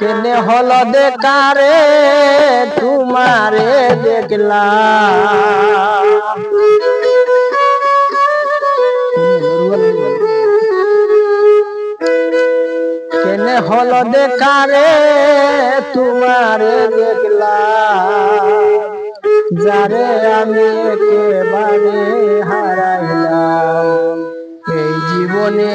কেনে হলো দেখারে, তোমারে দেখলাম। কেনে হলো দেখারে, তোমারে দেখলাম। যারে আমি একেবারে হারাইলাম, এই জীবনে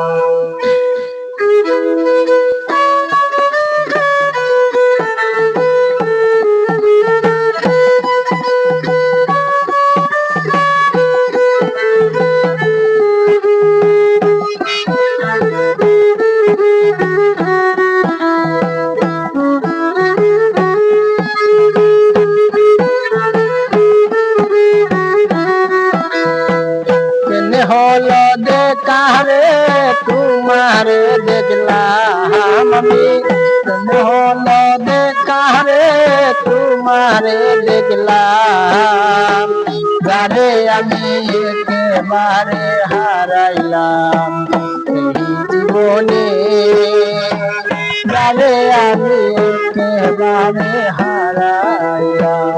তোমারে দেখলাম আমি? হলো দেখারে, তোমারে দেখলাম। যারে আমি একেবারে হারাইলাম। জীবনে যারে আমি একেবারে হারাইলাম।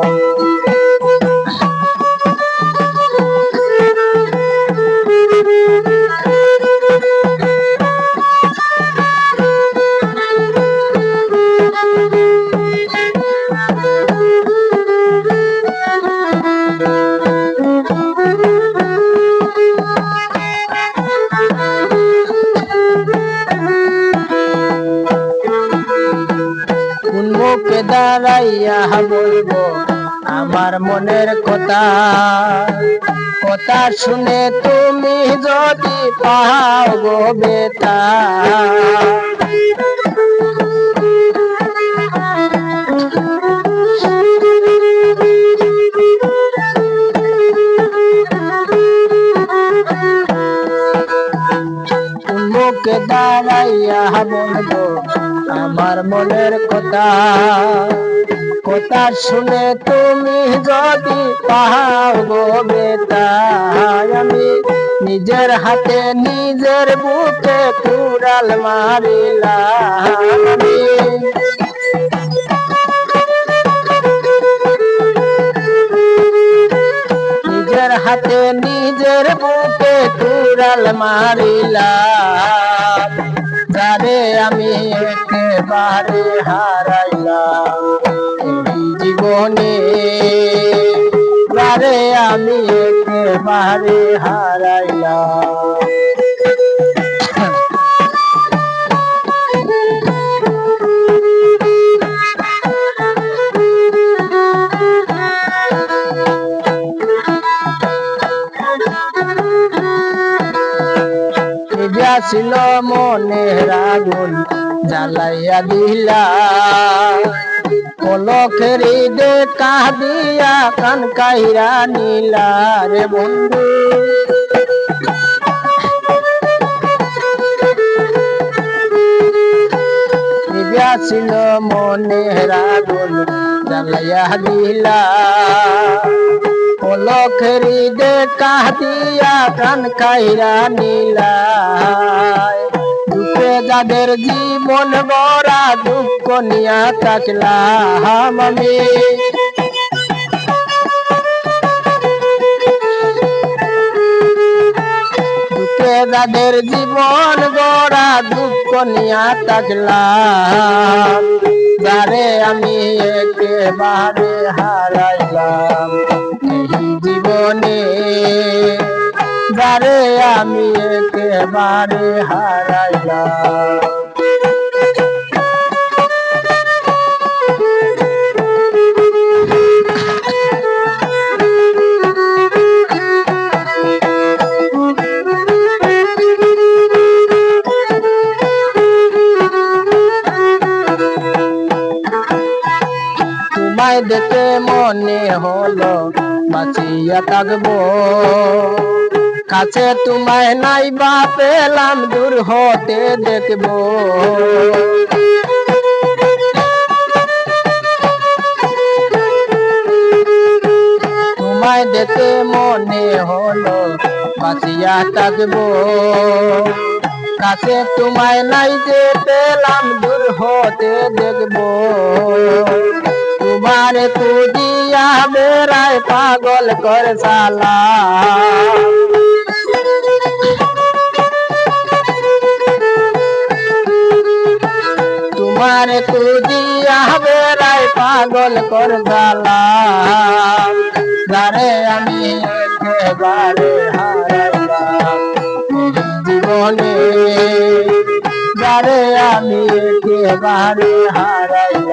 কোন মুখে দাঁড়াইয়া বলব, আমার মনের কথা। কথা শুনে তুমি যদি পাও গো বেতা দাঁড়াইয়া বলব আমার মনের কথা কথা শুনে তুমি যদি পাহাও গো বেতা আমি নিজের হাতে নিজের বুকে কুড়াল মারিলাম। নিজের হাতে নিজের বুকে কুড়াল মারিলাম। একেবারে হারাইলাম। জীবনে যারে আমি একেবারে হারাইলাম। ছিল মনের আগুন জ্বালাইয়া দিলা। পলকেরি দেখা দিয়া কান কাইরা নীলা রে বন্ধু। ছিল মনের আগুন, জ্বালাইয়া দিলা। পলকেরি দেখা দিয়া কান কাইরা নীলা। যাদের জীবন গড়া দুঃখ নিয়া থাকলাম আমি। যাদের জীবন গড়া দুঃখ নিয়া থাকলাম যারে আমি একেবারে হারাইলাম এই জীবনে, যারে আমি হারাইলাম। তোমায় দেখে মনে হলো বাঁচিয়া থাকব। কাছে তোমায় নাই বা পেলাম, দূর হতে দেখব। তোমায় দেখে মনে হলো, বাঁচিয়া থাকব। কাছে তোমায় নাই যে পেলাম, দূর হতে দেখব। তোমার খুঁজিয়া বেড়ায় পাগল করে সালা তোমার খুঁজিয়া রায় পাগল কর যারে আমি জীবনে যারে আমি একেবারে হারাইলাম।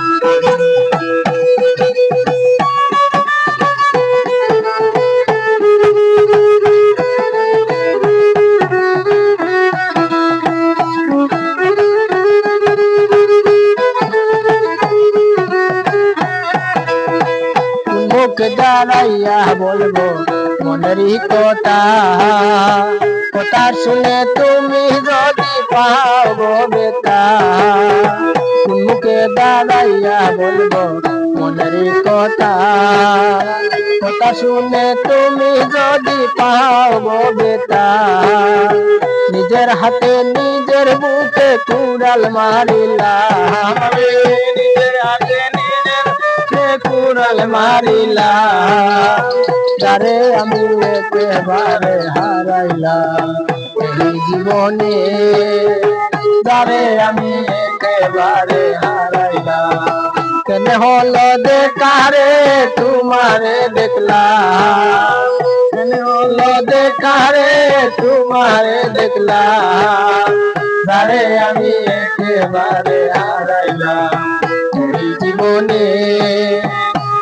দাঁড়াইয়া বলব, মনেরই কথা। কথা শুনে তুমি যদি পাও গো বেতা মুখে দাঁড়াইয়া বলব, মনেরই কথা। কথা শুনে তুমি যদি পাও গো বেতা নিজের হাতে নিজের বুকে কুড়াল মারিলা নিজের হাতে কুড়াল মারিলা, তারে আমি একেবারে হারাইলাম এই জীবনে তারে আমি একেবারে হারাইলাম কেন হলো দেখারে তোমারে দেখলাম কেন হলো দেখারে তোমারে দেখলাম তারে আমি একেবারে হারাইলাম এই জীবনে